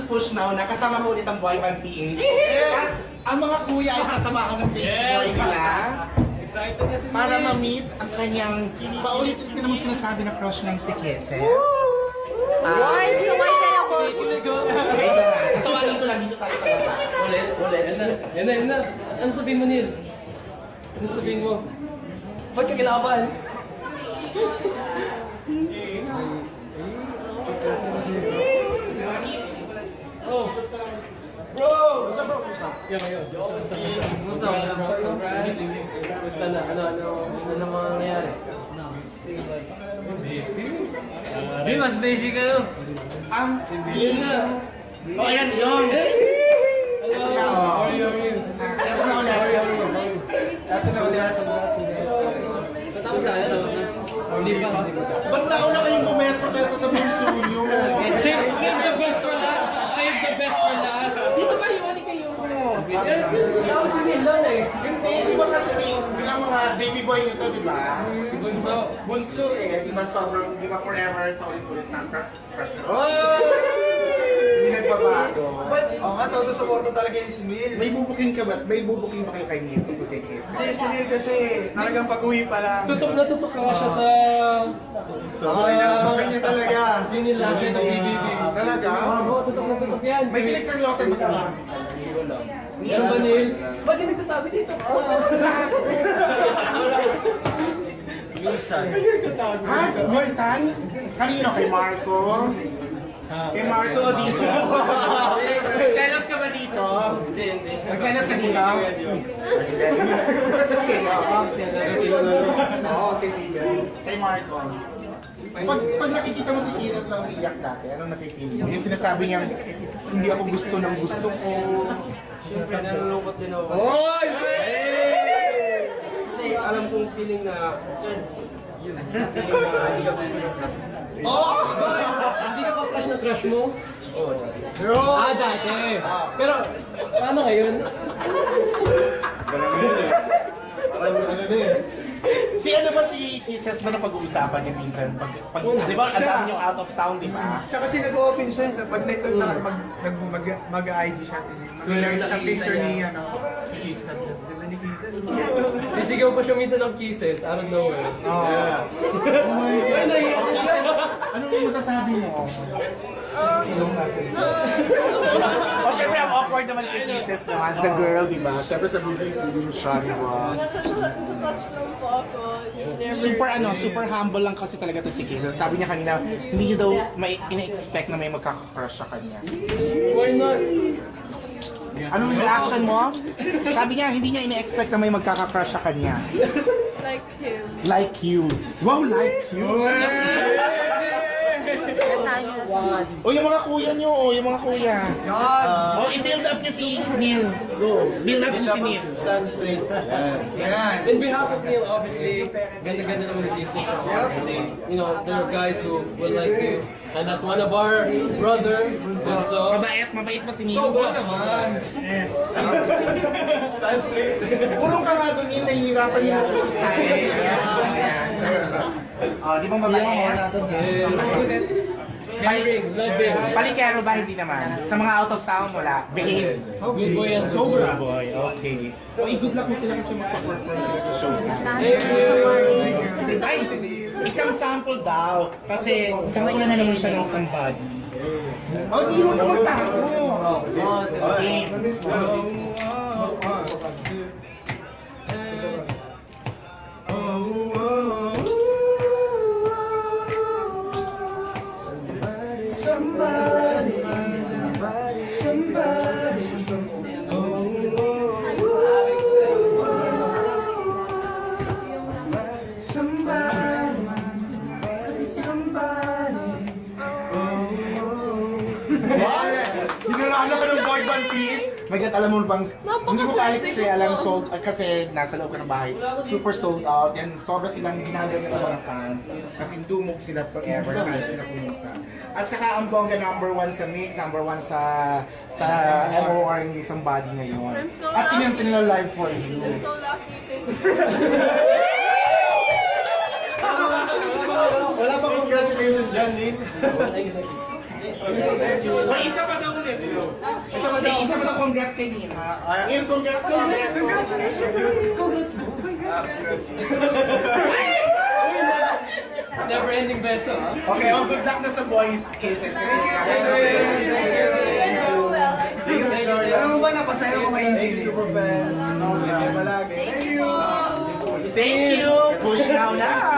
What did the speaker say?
to Push Now na kasama ko ulit ang boy band PH. At ang mga kuya ay sasamahan ng big boy nila Excited na para ma-meet ang kanyang paulit ko naman sinasabi na crush ng si Kisses. Guys, kumain kayo ko. Wait lang, tatawanin ko lang dito tayo sa labas. Ulit, ulit. Yan na, yan na, yan na. Ano sabihin mo, Neil? Ano sabihin mo? Ba't ka kinabahan? Oh. Bro! Basta bro, basta. Yan, yan. Basta, basta, basta. Basta, basta. Na, ano, ano, ano na mga nangyari? Di, mas basic kayo. Ang Yun na. Oh, ayan, yun. Hello, how are you? Ito na ulit. Ito na ulit. Tapos na, tapos na. Ba't nauna kayong bumeso kaysa sa bunso nyo? Save, save the best for last. Save the best for last. Dito kayo, ano kayo? Tapos si Neil lang eh. Hindi, di ba kasi si, bilang mga baby boy nito, di ba? Si Bunso. Bunso eh, di ba sobrang, di ba forever, paulit-ulit na crush crushes. Hindi nagbabago. Oo nga, todo suporta talaga yung si Neil. May bubuking ka ba? May bubuking ba kayo kay Neil tungkol kay Kiss? Hindi, si Neil kasi talagang pag-uwi pa lang. Tutok na tutok ka siya sa... Oo, inaabangan niya talaga. Yun yung last night ng PBB. Talaga? Oo, tutok na tutok yan. May pinagsanlosan ba sa Neil? Meron ba Neil? Ba't hindi nagtatabi dito? Ha? Minsan? Kanino? Kay Marco? Kay Marco dito? Nagselos ka ba dito? Hindi, hindi. Nagselos ka dito? Oo. Kay Marco. Pag, pag nakikita mo si Kira sa umiyak dati, anong nafe-feel mo? Yung sinasabi niya, hindi ako gusto ng gusto ko. Siyempre, nalulungkot din ako. Hoy! Kasi alam kong feeling na, sir, yun, feeling na hindi ka gusto ng class. Oh! Hindi ka pa crush na crush mo? Oo, Yo! Ah, dati. Pero, paano ngayon? Si ano ba si Kisses ba na pag-uusapan niya minsan? Pag, pag, di ba, alam niyo out of town, di ba? Siya kasi nag-open siya sa pag nag na mag nag mag mag-IG siya. Mag-like siya picture ni ano. Si Jesus. Sabi niya, "Ganda ni Jesus." Sisigaw pa siya minsan ng kisses, out of nowhere. Oh my God. Kisses, ano yung masasabi mo? o syempre, ang awkward naman kay Kisses naman sa girl, di ba? Syempre sa movie, feeling siya, di ba? Nasa touch lang po ako. Never. Super ano, super humble lang kasi talaga to si Kisses. Sabi niya kanina, hindi niya daw may ina-expect na may magkaka-crush sa kanya. Why not? Anong reaction mo? Sabi niya, hindi niya ina-expect na may magkaka-crush sa kanya. Like him. Like you. Wow, like you. O yung mga kuya niyo, o yung mga kuya. Yan! O i-build up niyo si Neil. Go. Build up niyo si Neil. Stand straight. Yan! In behalf of Neil, obviously, ganda-ganda naman ng kisses. So obviously, you know, there are guys who will like you. And that's one of our brother, so Mabait, mabait pa si Neil. Sobra naman. Stand straight. Purong ka nga doon, Neil, nahihirapan yung shoot sa akin. O, di ba mabait? Caring, loving. Palikero ba? Hindi naman. Sa mga out of town, wala. Behave. Good boy and sober. boy, okay. So, i-good luck mo sila kasi magpa-perform sila sa show. Thank you. Ay, isang sample daw. Kasi sample na naman siya ng somebody. Oh, hindi mo naman tago. Okay. Hinaraan ka ng boy band please. Magkat alam mo bang, hindi mo kahit kasi alam sold, ah, kasi nasa loob ka ng bahay, super sold out, and sobra silang ginagawa ng mga fans. Kasi dumog sila forever, sila sila pumunta. At saka ang bongga number one sa mix, number one sa sa MOR ng somebody ngayon. I'm so At kinanta nila live for I'm you. so lucky. Thank you. Wala pa congratulations dyan, Neil. Thank you, thank you. So isa pa daw ulit. congrats kay Neil. ah, Neil, congrats kay Neil. Never ending beso, ah. Okay, oh, good luck na sa boys cases. Kasi Alam mo ba, napasaya ko kay Eugene. Super fans. Thank you! Push now na!